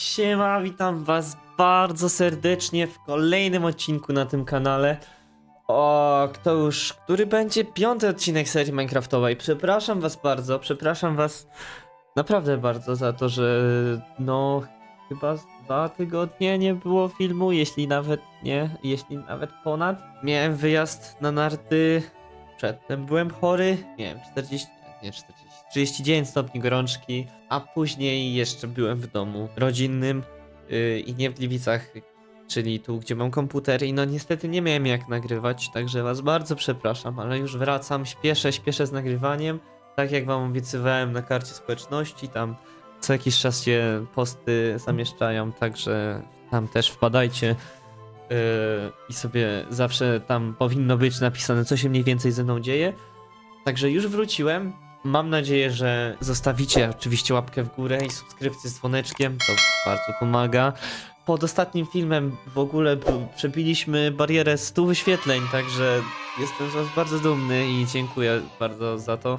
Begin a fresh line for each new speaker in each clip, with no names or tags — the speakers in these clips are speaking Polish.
Siema, witam was bardzo serdecznie w kolejnym odcinku na tym kanale. O, kto już, który będzie piąty odcinek serii Minecraftowej. Przepraszam was bardzo, przepraszam was naprawdę bardzo za to, że no chyba dwa tygodnie nie było filmu, jeśli nawet nie, jeśli nawet ponad. Miałem wyjazd na narty, przedtem byłem chory, miałem 40, nie 40, 39 stopni gorączki, a później jeszcze byłem w domu rodzinnym yy, i nie w Gliwicach, czyli tu, gdzie mam komputer i no niestety nie miałem jak nagrywać, także was bardzo przepraszam, ale już wracam, śpieszę, śpieszę z nagrywaniem, tak jak wam obiecywałem na karcie społeczności, tam co jakiś czas się posty zamieszczają, także tam też wpadajcie yy, i sobie zawsze tam powinno być napisane, co się mniej więcej ze mną dzieje. Także już wróciłem. Mam nadzieję, że zostawicie oczywiście łapkę w górę i subskrypcję z dzwoneczkiem, to bardzo pomaga. Pod ostatnim filmem w ogóle przebiliśmy barierę 100 wyświetleń, także jestem z was bardzo dumny i dziękuję bardzo za to.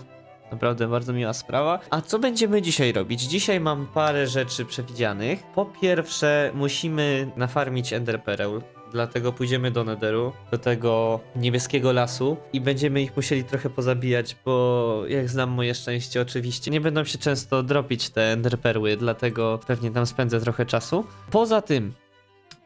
Naprawdę bardzo miła sprawa. A co będziemy dzisiaj robić? Dzisiaj mam parę rzeczy przewidzianych. Po pierwsze, musimy nafarmić Ender Pearl. Dlatego pójdziemy do Netheru, do tego niebieskiego lasu i będziemy ich musieli trochę pozabijać, bo jak znam moje szczęście oczywiście, nie będą się często dropić te enderperły, dlatego pewnie tam spędzę trochę czasu. Poza tym,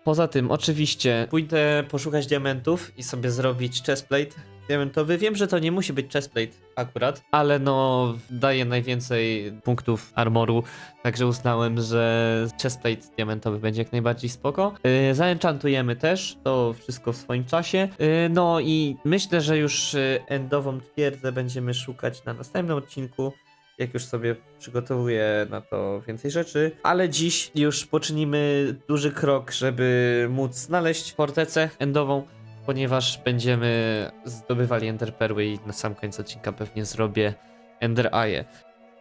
poza tym oczywiście pójdę poszukać diamentów i sobie zrobić chestplate diamentowy. Wiem, że to nie musi być chestplate akurat, ale no daje najwięcej punktów armoru, także uznałem, że chestplate diamentowy będzie jak najbardziej spoko. Yy, zaenchantujemy też, to wszystko w swoim czasie. Yy, no i myślę, że już yy, endową twierdzę będziemy szukać na następnym odcinku. Jak już sobie przygotowuję na to więcej rzeczy, ale dziś już poczynimy duży krok, żeby móc znaleźć fortecę endową, ponieważ będziemy zdobywali enderperły i na sam koniec odcinka pewnie zrobię ender eye.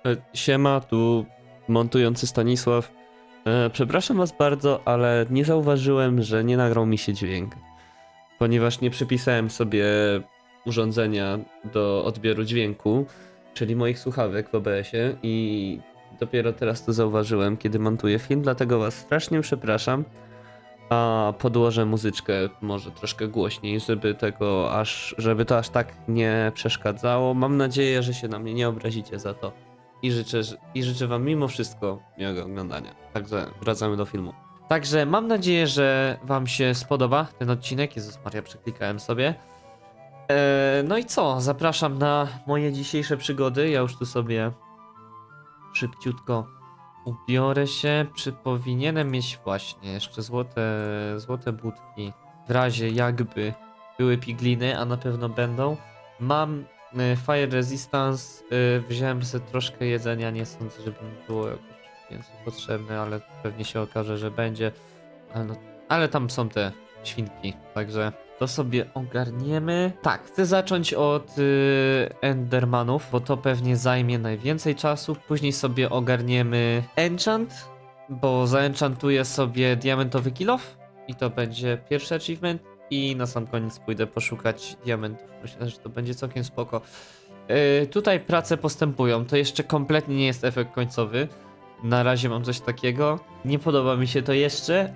E, Siema, tu montujący Stanisław. E, przepraszam was bardzo, ale nie zauważyłem, że nie nagrał mi się dźwięk. Ponieważ nie przypisałem sobie urządzenia do odbioru dźwięku, czyli moich słuchawek w OBS-ie i dopiero teraz to zauważyłem, kiedy montuję film, dlatego was strasznie przepraszam. A podłożę muzyczkę może troszkę głośniej, żeby tego aż, żeby to aż tak nie przeszkadzało. Mam nadzieję, że się na mnie nie obrazicie za to i życzę, i życzę wam mimo wszystko miłego oglądania. Także wracamy do filmu.
Także mam nadzieję, że Wam się spodoba ten odcinek. Jezus Maria, przeklikałem sobie. E, no i co? Zapraszam na moje dzisiejsze przygody. Ja już tu sobie szybciutko ubiorę się. Czy powinienem mieć właśnie jeszcze złote, złote budki w razie jakby były pigliny, a na pewno będą. Mam e, Fire Resistance, e, wziąłem sobie troszkę jedzenia, nie sądzę, żeby mi było jakoś więcej potrzebne, ale pewnie się okaże, że będzie. Ale, no, ale tam są te świnki, także to sobie ogarniemy. Tak, chcę zacząć od y, Endermanów, bo to pewnie zajmie najwięcej czasu. Później sobie ogarniemy Enchant, bo zaenchantuję sobie diamentowy kilof i to będzie pierwszy achievement. I na sam koniec pójdę poszukać diamentów. Myślę, że to będzie całkiem spoko. Yy, tutaj prace postępują. To jeszcze kompletnie nie jest efekt końcowy. Na razie mam coś takiego. Nie podoba mi się to jeszcze,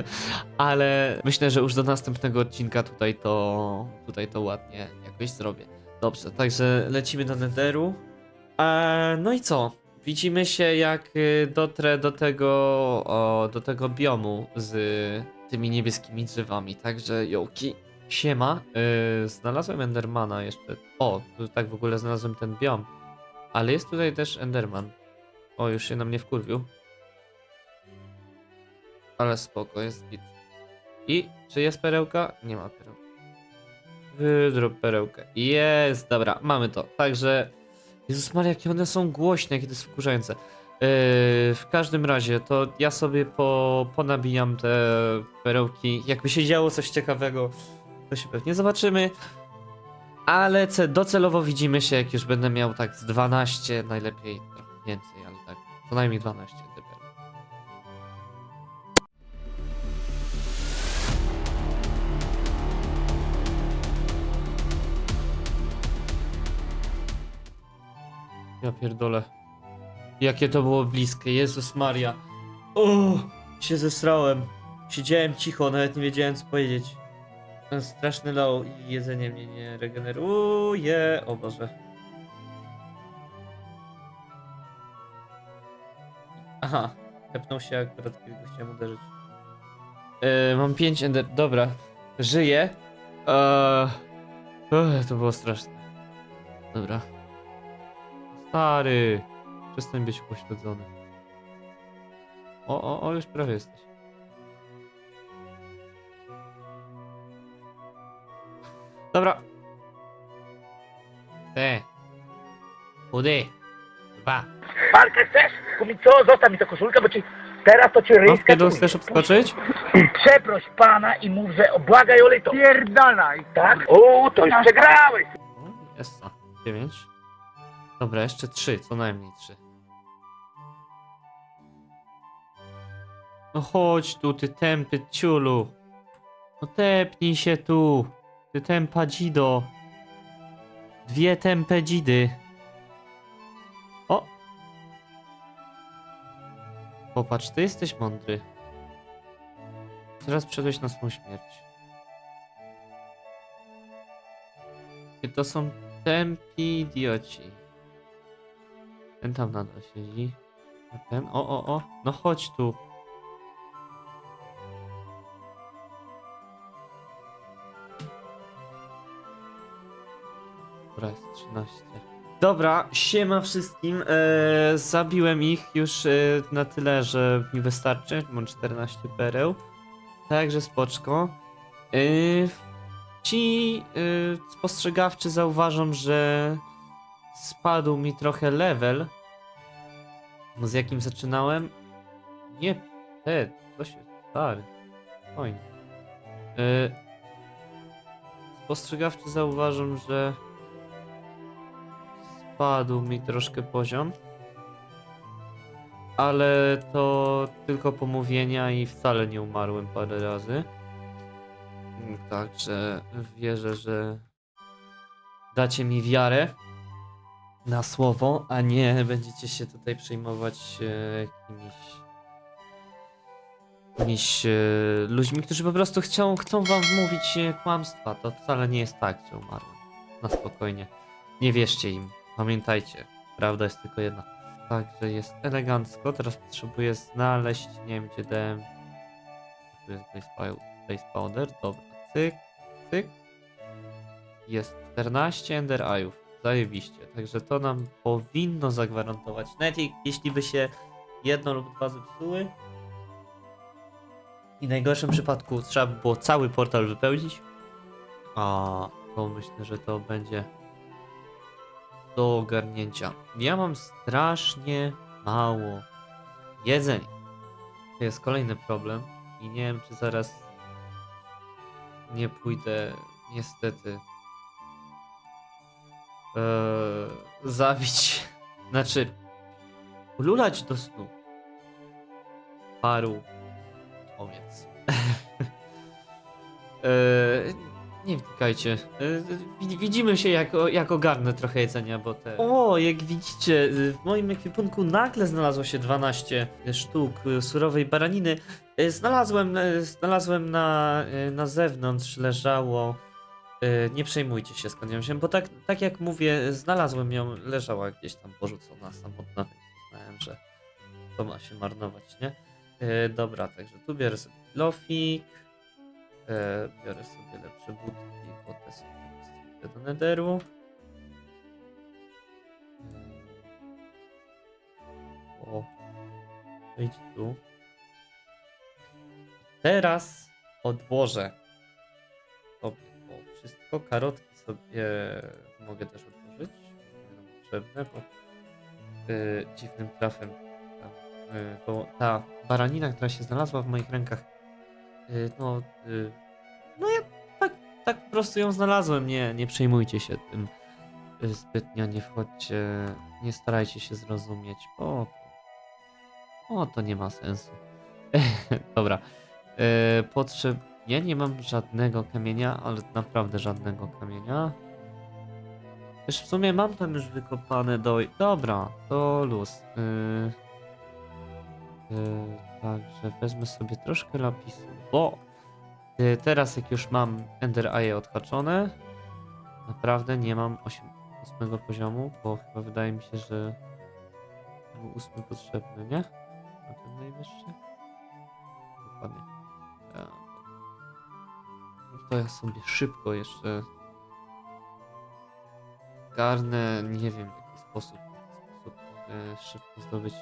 ale myślę, że już do następnego odcinka tutaj to, tutaj to ładnie jakoś zrobię. Dobrze, także lecimy do Netheru. Eee, no i co? Widzimy się jak y, dotrę do tego, o, do tego biomu z tymi niebieskimi drzewami. Także joki. Siema. Yy, znalazłem Endermana jeszcze. O, tak w ogóle znalazłem ten biom. Ale jest tutaj też Enderman. O, już się na mnie wkurwił. Ale spoko, jest git. I, czy jest perełka? Nie ma perełki. Wydrób perełkę. Jest, dobra, mamy to. Także, Jezus Maria, jakie one są głośne, jakie to jest wkurzające. Yy, w każdym razie, to ja sobie po, ponabijam te perełki. Jakby się działo coś ciekawego, to się pewnie zobaczymy. Ale ce, docelowo widzimy się, jak już będę miał tak z 12, najlepiej trochę więcej, co najmniej 12 te perły. Ja pierdolę. Jakie to było bliskie, Jezus Maria. O! się zesrałem. Siedziałem cicho, nawet nie wiedziałem co powiedzieć. Ten straszny low i jedzenie mnie nie regeneruje. O Boże. Aha, tepnął się akurat, kiedy go chciałem uderzyć. Yy, mam 5 ender... Dobra, żyję. Eee... Ech, to było straszne. Dobra. Stary, przestań być upośledzony. O, o, o, już prawie jesteś. Dobra. Te. Chudy. Dwa.
Walkę chcesz? Kupić co? Zostaw mi tę koszulkę, bo ci teraz to ci
No,
ryjska
Fiddle, chcesz obskoczyć?
Przeproś pana i mów, że błagaj o lito. Pierdalaj. Tak? O, to już przegrałeś.
Jest to. Dziewięć. Dobra, jeszcze trzy, co najmniej trzy. No chodź tu, ty tępy ciulu. No tepnij się tu. Ty tempa dzido. Dwie tępe dzidy. Popatrz, ty jesteś mądry. Teraz przyszedłeś na swą śmierć. I to są tępi idioci. Ten tam nadal siedzi. A ten, o, o, o, no chodź tu. Dobra, jest 13. Dobra, siema wszystkim. E, zabiłem ich już e, na tyle, że mi wystarczy. Mam 14 pereł. Także spoczko. E, Ci y, spostrzegawczy zauważą, że spadł mi trochę level, z jakim zaczynałem. Nie, te, co się stary. Oj. Y, spostrzegawczy zauważą, że spadł mi troszkę poziom. Ale to tylko pomówienia i wcale nie umarłem parę razy. Mm, Także wierzę, że dacie mi wiarę na słowo, a nie będziecie się tutaj przejmować e, jakimiś, jakimiś e, ludźmi, którzy po prostu chcą, chcą wam wmówić e, kłamstwa. To wcale nie jest tak, że umarłem. Na spokojnie. Nie wierzcie im. Pamiętajcie, prawda jest tylko jedna. Także jest elegancko. Teraz potrzebuję znaleźć, nie wiem gdzie dałem. Tu jest. Base powder, dobra, cyk, cyk. Jest 14 Ender Eye'ów, zajebiście, także to nam powinno zagwarantować, nawet je- jeśli by się jedno lub dwa zepsuły. I w najgorszym przypadku trzeba by było cały portal wypełnić. A to myślę, że to będzie do ogarnięcia. Ja mam strasznie mało jedzenia. To jest kolejny problem i nie wiem, czy zaraz nie pójdę niestety eee, zabić, znaczy ululać do snu paru owiec. eee, nie wtykajcie. Eee, wi- widzimy się jak, jak ogarnę trochę jedzenia, bo te... O, jak widzicie, y, w moim ekwipunku nagle znalazło się 12 sztuk y, surowej baraniny. Znalazłem, znalazłem na, na zewnątrz, leżało. Nie przejmujcie się skąd ją wziąłem, bo tak, tak jak mówię, znalazłem ją, leżała gdzieś tam porzucona samotna, więc że to ma się marnować, nie? Dobra, także tu sobie lofik, y, biorę sobie lepsze budki, są idę do nederu. Y, O, wejdź tu. Teraz odłożę sobie to wszystko. Karotki sobie mogę też odłożyć. Są potrzebne, bo yy, dziwnym trafem yy, bo ta baranina, która się znalazła w moich rękach, no, yy, no ja tak, tak po prostu ją znalazłem. Nie, nie przejmujcie się tym yy, zbytnio, nie wchodźcie, nie starajcie się zrozumieć, bo o, to nie ma sensu. Dobra. Potrzeb... Ja nie mam żadnego kamienia, ale naprawdę żadnego kamienia. Też w sumie mam tam już wykopane do... Dobra, to luz. Yy, yy, Także wezmę sobie troszkę lapisu, bo y, teraz jak już mam Ender Eye odhaczone, naprawdę nie mam 8, ósmego poziomu, bo chyba wydaje mi się, że był ósmy potrzebny, nie? Na ten najwyższy? Dokładnie. No To ja sobie szybko jeszcze garnę, nie wiem w jaki sposób, w jaki sposób mogę szybko zdobyć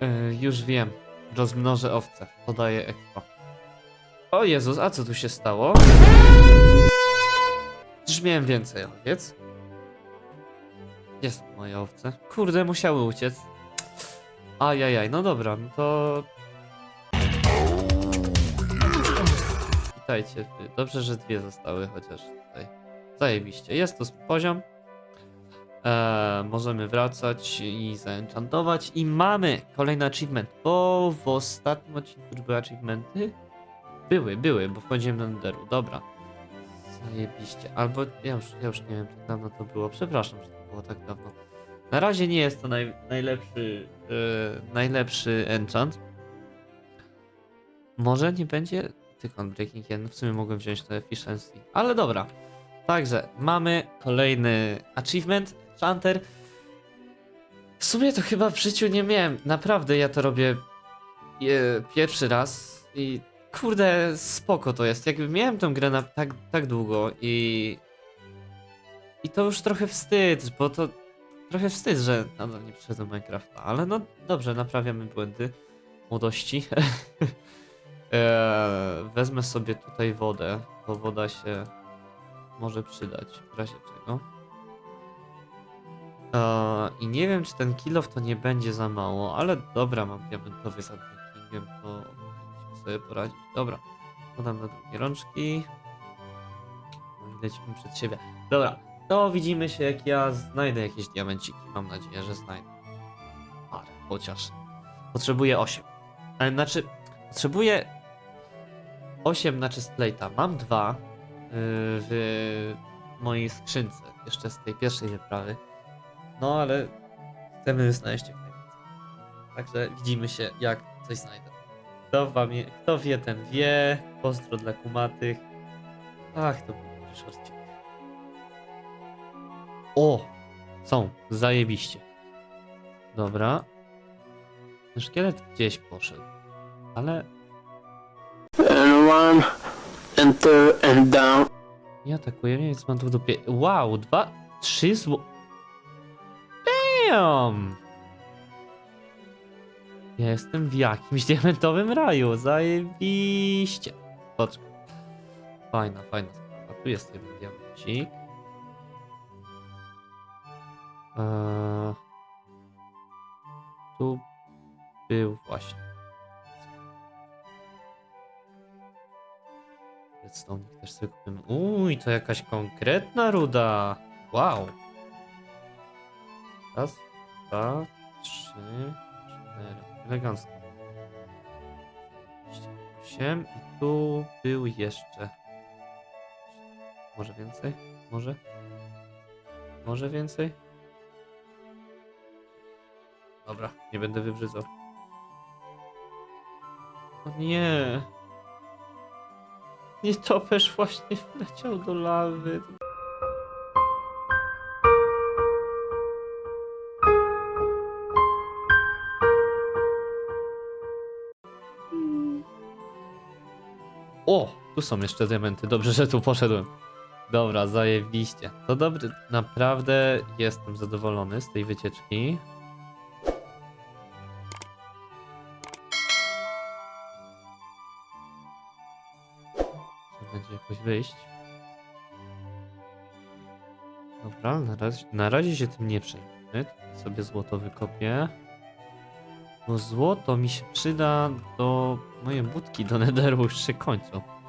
E, już wiem. Rozmnożę owce. Podaję expa. O Jezus, a co tu się stało? Miałem więcej owiec. Gdzie są moje owce? Kurde, musiały uciec. Ajajaj, no dobra, no to... Witajcie. Dobrze, że dwie zostały chociaż tutaj. Zajebiście. Jest to poziom. Eee, możemy wracać i zaenchantować. I mamy kolejny achievement, bo w ostatnim odcinku już były achievementy. Były, były, bo wchodziłem do Netheru. Dobra. Zajebiście. Albo ja już, ja już nie wiem, jak dawno to było. Przepraszam, że to było tak dawno. Na razie nie jest to naj, najlepszy, e, najlepszy enchant. Może nie będzie Tykon Breaking Jeden. W sumie mogłem wziąć to Efficiency. Ale dobra. Także mamy kolejny achievement. Chanter. W sumie to chyba w życiu nie miałem. Naprawdę ja to robię e, pierwszy raz i kurde spoko to jest. Jakby miałem tę grę na tak, tak długo i i to już trochę wstyd, bo to trochę wstyd, że nadal nie przyszedłem Minecrafta, ale no dobrze, naprawiamy błędy młodości. Eee, wezmę sobie tutaj wodę, bo woda się może przydać w razie czego. Eee, I nie wiem, czy ten kilof to nie będzie za mało, ale dobra, mam diamentowy z adminkingiem, to sobie poradzić. Dobra, podam na drugie rączki. No i lecimy przed siebie. Dobra, to widzimy się, jak ja znajdę jakieś diamenciki. Mam nadzieję, że znajdę. Ale chociaż. Potrzebuję 8. Ale znaczy, potrzebuję 8 na chestplate'a. Mam dwa yy, w mojej skrzynce. Jeszcze z tej pierwszej wyprawy. No ale chcemy znaleźć jak najwięcej. Także widzimy się, jak coś znajdę. Kto, wam je, kto wie, ten wie. Pozdro dla kumatych. Ach, to był szorcik. O! Są, zajebiście. Dobra. Ten szkielet gdzieś poszedł. Ale
and one, two, and down.
nie atakuje mnie, więc mam tu w dupie. Wow, dwa, trzy zło... Damn! Ja jestem w jakimś diamentowym raju, zajebiście. Poczekaj. Fajna, fajna sprawa. Tu jest jeden diamencik. Eee, tu był właśnie. Redstone też sobie kupimy. Uj, to jakaś konkretna ruda. Wow. Raz, dwa, trzy, cztery. Elegancko. Osiem i tu był jeszcze. Może więcej? Może? Może więcej? Dobra, nie będę wybrzydzał. O nie! Nietoperz właśnie wleciał do lawy. O! Tu są jeszcze diamenty. Dobrze, że tu poszedłem. Dobra, zajebiście. To dobry. Naprawdę jestem zadowolony z tej wycieczki. Trzeba będzie jakoś wyjść. Dobra, na razie, na razie się tym nie przejmujemy. Sobie złoto wykopię. Bo złoto mi się przyda do... Moje budki do netheru już się kończą.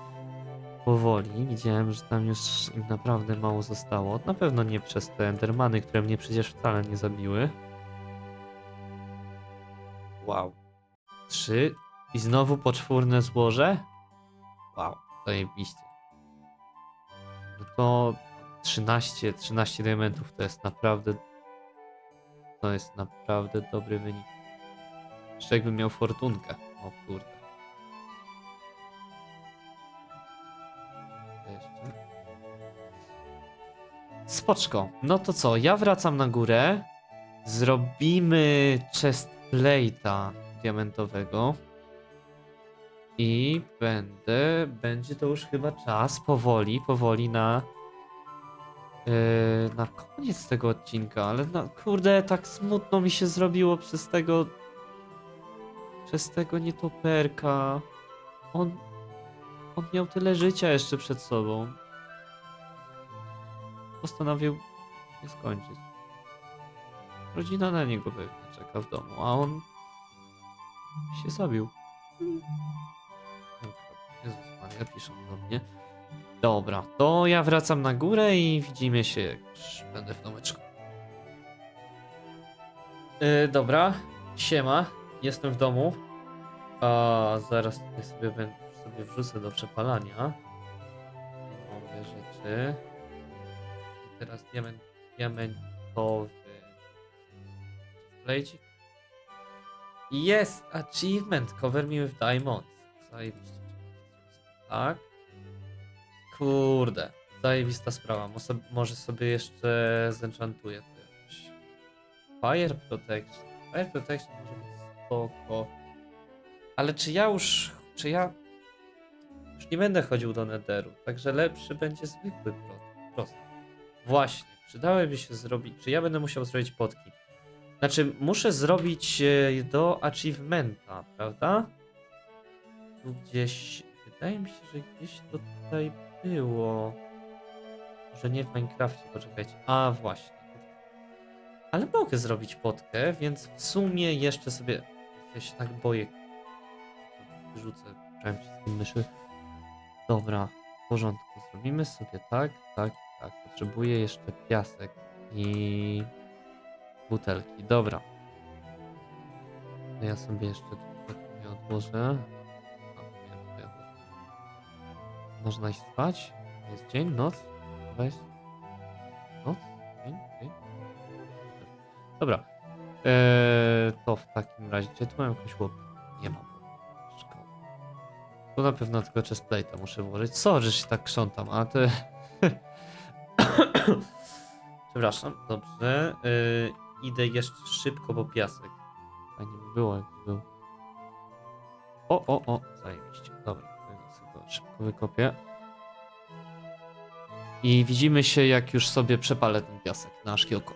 Powoli. Widziałem, że tam już im naprawdę mało zostało. Na pewno nie przez te endermany, które mnie przecież wcale nie zabiły. Wow. Trzy. I znowu poczwórne złoże? Wow, zajebiście. No to 13, 13 diamentów to jest naprawdę
To jest naprawdę dobry wynik. Jeszcze jakbym miał fortunkę. O kurde. Jeszcze?
Spoczko. No to co, ja wracam na górę. Zrobimy chest plate'a diamentowego. I będę, będzie to już chyba czas powoli, powoli na yy, na koniec tego odcinka, ale no, kurde, tak smutno mi się zrobiło przez tego przez tego nietoperka. On on miał tyle życia jeszcze przed sobą postanowił nie skończyć. Rodzina na niego pewnie czeka w domu, a on się zabił. Jezus Maria, piszą do mnie. Dobra, to ja wracam na górę i widzimy się jak już będę w domeczku. Yy, dobra, siema, jestem w domu. A zaraz tutaj sobie, będę, sobie wrzucę do przepalania. Nowe rzeczy. I teraz diament, diamentowy plejcik. Jest achievement cover me with diamonds. Zajebiście. Tak. Kurde. Zajebista sprawa. Może, może sobie jeszcze zenchantuję to jakoś. Fire protection. Fire protection może być spoko. Ale czy ja już... Czy ja... Już nie będę chodził do Netheru. Także lepszy będzie zwykły pro- prosty. Właśnie, przydałyby się zrobić. Czy ja będę musiał zrobić potki? Znaczy, muszę zrobić e, do achievementa, prawda? Tu gdzieś. Wydaje mi się, że gdzieś to tutaj było. Może nie w Minecrafcie, poczekajcie. A właśnie. Ale mogę zrobić potkę, więc w sumie jeszcze sobie. Ja się tak boję. Wyrzucę prawym przyciskiem myszy. Dobra, w porządku. Zrobimy sobie tak, tak, tak. Potrzebuję jeszcze piasek i butelki. Dobra. Ja sobie jeszcze nie odłożę. Można iść spać? Jest dzień, noc? Weź. Noc? Dzień? Dzień? Dobra. Eee, to w takim razie, gdzie tu mam jakąś łopatę? Nie mam. Tu na pewno tylko chest plate'a muszę włożyć. Co, że się tak krzątam, a ty... Przepraszam, dobrze. Yy, idę jeszcze szybko po piasek. Fajnie by było, jakby był. O, o, o, zajebiście. Dobra, to sobie go szybko wykopię. I widzimy się, jak już sobie przepalę ten piasek na szkiełko.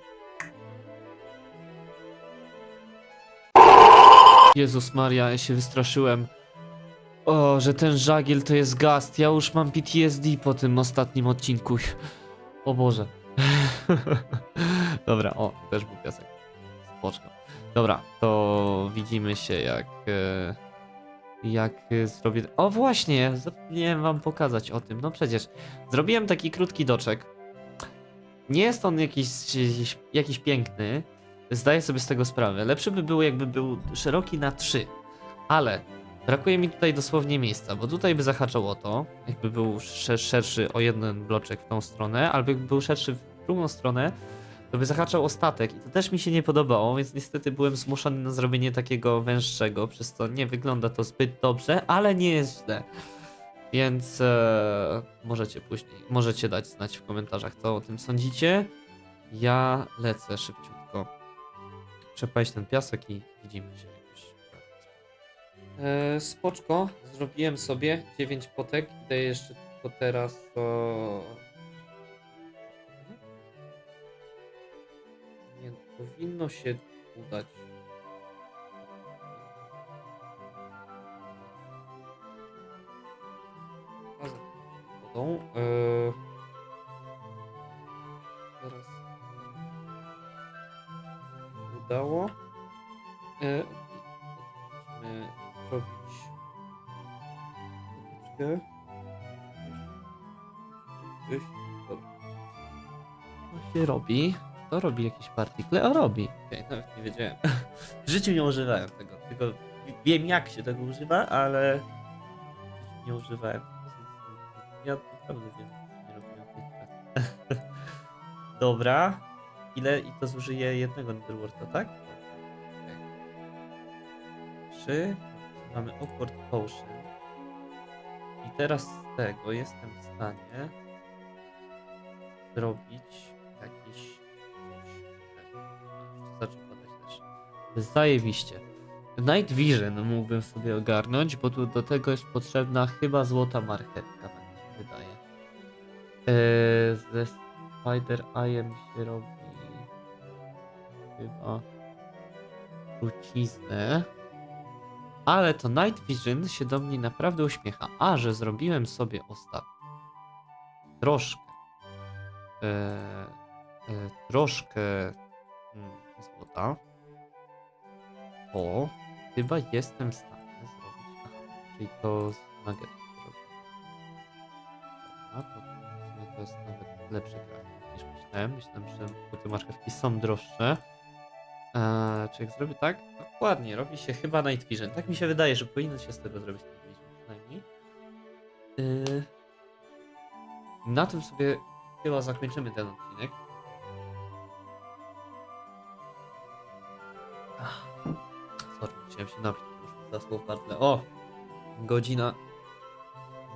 Jezus Maria, ja się wystraszyłem. O, że ten żagiel to jest gast. Ja już mam PTSD po tym ostatnim odcinku. O Boże. Dobra, o, też był piasek. Spoczko. Dobra, to widzimy się jak. E, jak e, zrobię. O, właśnie, zapomniałem wam pokazać o tym. No przecież zrobiłem taki krótki doczek. Nie jest on jakiś, jakiś piękny. Zdaję sobie z tego sprawę. Lepszy by był, jakby był szeroki na 3. Ale brakuje mi tutaj dosłownie miejsca, bo tutaj by zahaczał o to, jakby był sze- szerszy o jeden bloczek w tą stronę, albo jakby był szerszy w drugą stronę, to by zahaczał o statek i to też mi się nie podobało, więc niestety byłem zmuszony na zrobienie takiego węższego, przez co nie wygląda to zbyt dobrze, ale nie jest źle. Więc e, możecie później, możecie dać znać w komentarzach, co o tym sądzicie. Ja lecę szybciutko. Przepalić ten piasek i widzimy się. E, spoczko, zrobiłem sobie 9 potek. Idę jeszcze tylko teraz o... Nie powinno się udać. Wodą. E, teraz udało. E, Gdzieś, dobra. To się robi. To robi jakieś partikle? O, robi. Okej, nawet nie wiedziałem. W życiu nie używałem tego, tylko wiem jak się tego używa, ale nie używałem. Ja naprawdę wiem, nie robiłem pracy. Dobra. chwilę i to zużyje jednego Netherworlda, tak? Trzy. Mamy Awkward Potion. Teraz z tego jestem w stanie zrobić jakiś coś. Zacznę podać też. Zajebiście. Night Vision mógłbym sobie ogarnąć, bo tu do tego jest potrzebna chyba złota marchetka, tak mi się wydaje. Eee, ze Spider Eye'em się robi chyba truciznę. Ale to Night Vision się do mnie naprawdę uśmiecha. A, że zrobiłem sobie ostatnio troszkę e, e, troszkę mm, złota. O, chyba jestem w stanie zrobić. Aha, czyli to z robię. Dobra, to, to jest nawet lepszy trafik niż myślałem. Myślałem, że te marchewki są droższe. Eee, czy jak zrobię tak? Dokładnie, robi się chyba Night Vision. Tak mi się wydaje, że powinno się z tego zrobić Night Vision przynajmniej. Yy... Na tym sobie chyba zakończymy ten odcinek. Sorry, musiałem się napić, już zasło wardle. O! Godzina...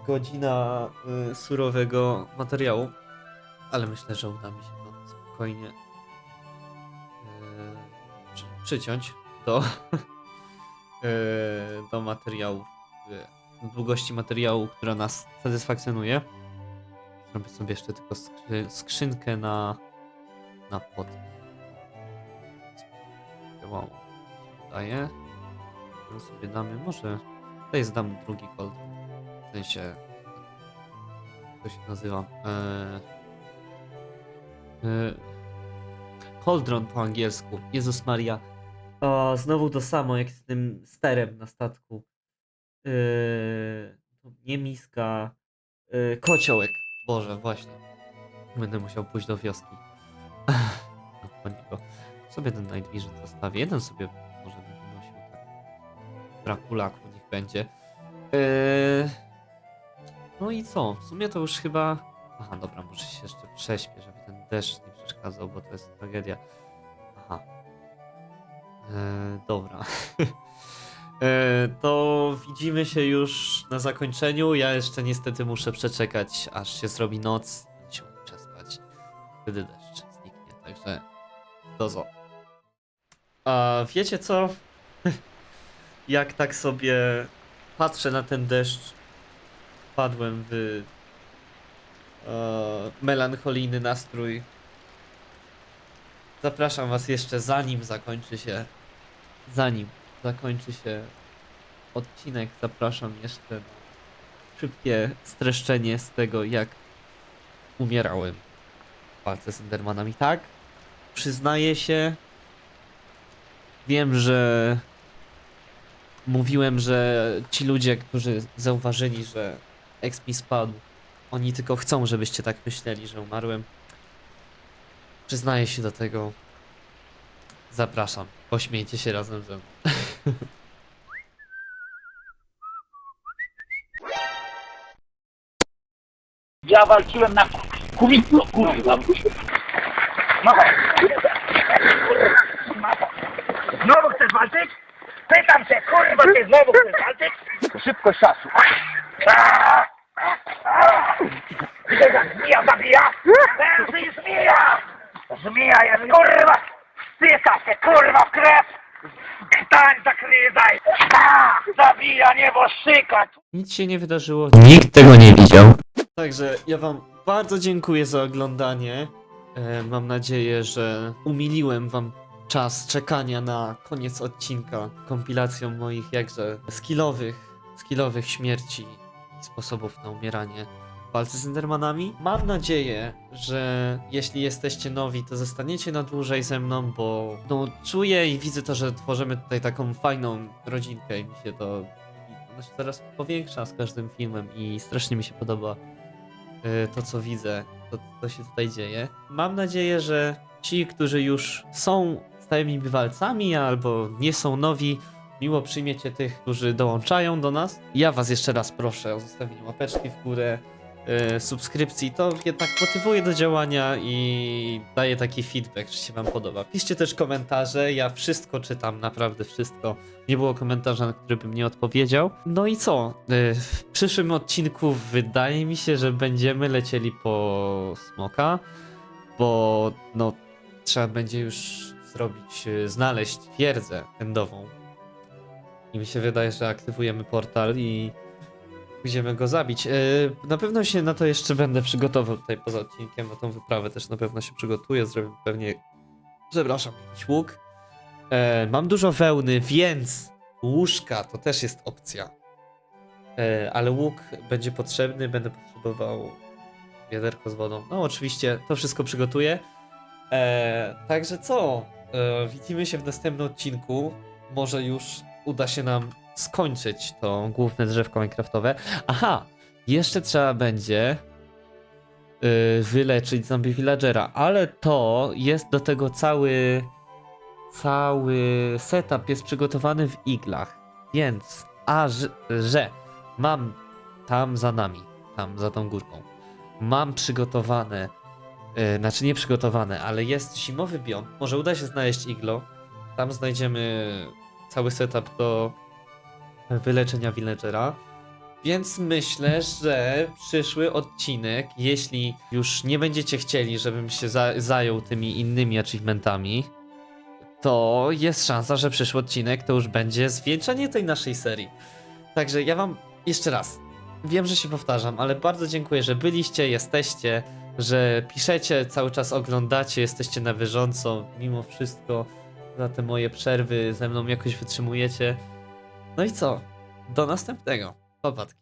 Godzina y, surowego materiału. Ale myślę, że uda mi się to spokojnie y, przy, przyciąć do, y, do materiału, y, do długości materiału, która nas satysfakcjonuje. Zrobię sobie jeszcze tylko skrzy, skrzynkę na, na pod. Wow, wydaje. To sobie damy, może tutaj zdam drugi kold. W sensie, to się nazywa. Eee, Cauldron po angielsku. Jezus Maria. O, znowu to samo jak z tym sterem na statku. Yy, to nie miska. Yy, kociołek. Boże, właśnie. Będę musiał pójść do wioski. No, niego. Sobie ten Night zostawię. Jeden sobie może będę nosił tak. Brakulaku niech będzie. Yy, no i co? W sumie to już chyba... Aha, dobra, może się jeszcze prześpię, żeby ten deszcz nie przeszkadzał, bo to jest tragedia. Aha. E, dobra. E, to widzimy się już na zakończeniu. Ja jeszcze niestety muszę przeczekać, aż się zrobi noc i się przespać. Wtedy deszcz zniknie, także dozo. A wiecie co? Jak tak sobie patrzę na ten deszcz, wpadłem w e, melancholijny nastrój. Zapraszam was jeszcze zanim zakończy się zanim zakończy się odcinek, zapraszam jeszcze na szybkie streszczenie z tego, jak umierałem w walce z Endermanami. Tak, przyznaję się, wiem, że mówiłem, że ci ludzie, którzy zauważyli, że exp mi spadł, oni tylko chcą, żebyście tak myśleli, że umarłem. Przyznaję się do tego. Zapraszam. Pośmiejcie się razem ze mną.
Ja walczyłem na kumitku, kurwa. No Znowu chcesz walczyć? Pytam się, kurwa, ty znowu chcesz walczyć? Szybkość czasu. Zmija zabija? Węży i zmija! Zmija jest, kurwa! Wstyka się, kurwa, w krew! Stań, zakryzaj! Zabija nieboszczyka!
Nic się nie wydarzyło.
Nikt tego nie widział.
Także ja wam bardzo dziękuję za oglądanie. E, mam nadzieję, że umiliłem wam czas czekania na koniec odcinka kompilacją moich jakże skillowych, skillowych śmierci i sposobów na umieranie walce z Endermanami. Mam nadzieję, że jeśli jesteście nowi, to zostaniecie na dłużej ze mną, bo no, czuję i widzę to, że tworzymy tutaj taką fajną rodzinkę i mi się to ona się teraz powiększa z każdym filmem i strasznie mi się podoba y, to, co widzę, to, co się tutaj dzieje. Mam nadzieję, że ci, którzy już są stałymi bywalcami albo nie są nowi, miło przyjmiecie tych, którzy dołączają do nas. Ja was jeszcze raz proszę o zostawienie łapeczki w górę, subskrypcji, to jednak motywuje do działania i daje taki feedback, że się wam podoba. Piszcie też komentarze, ja wszystko czytam, naprawdę wszystko. Nie było komentarza, na który bym nie odpowiedział. No i co? E, W przyszłym odcinku wydaje mi się, że będziemy lecieli po smoka, bo no trzeba będzie już zrobić, e, znaleźć twierdzę endową. I mi się wydaje, że aktywujemy portal i pójdziemy go zabić. E, Na pewno się na to jeszcze będę przygotował tutaj poza odcinkiem, na tą wyprawę też na pewno się przygotuję, zrobię pewnie, przepraszam, jakiś łuk. E, Mam dużo wełny, więc łóżka to też jest opcja. E, Ale łuk będzie potrzebny, będę potrzebował wiaderko z wodą. No oczywiście, to wszystko przygotuję. Także co? Widzimy się w następnym odcinku. Może już uda się nam skończyć to główne drzewko Minecraftowe. Aha, jeszcze trzeba będzie yy, wyleczyć zombie villagera, ale to jest do tego cały cały setup jest przygotowany w iglach. Więc a że, że mam tam za nami, tam za tą górką. Mam przygotowane yy, znaczy nie przygotowane, ale jest zimowy biom. Może uda się znaleźć iglo. Tam znajdziemy cały setup do wyleczenia villagera. Więc myślę, że przyszły odcinek, jeśli już nie będziecie chcieli, żebym się za zajął tymi innymi achievementami, to jest szansa, że przyszły odcinek to już będzie zwieńczenie tej naszej serii. Także ja wam jeszcze raz, wiem, że się powtarzam, ale bardzo dziękuję, że byliście, jesteście, że piszecie, cały czas oglądacie, jesteście na bieżąco, mimo wszystko, za te moje przerwy ze mną jakoś wytrzymujecie. No i co? Do następnego. Popatki.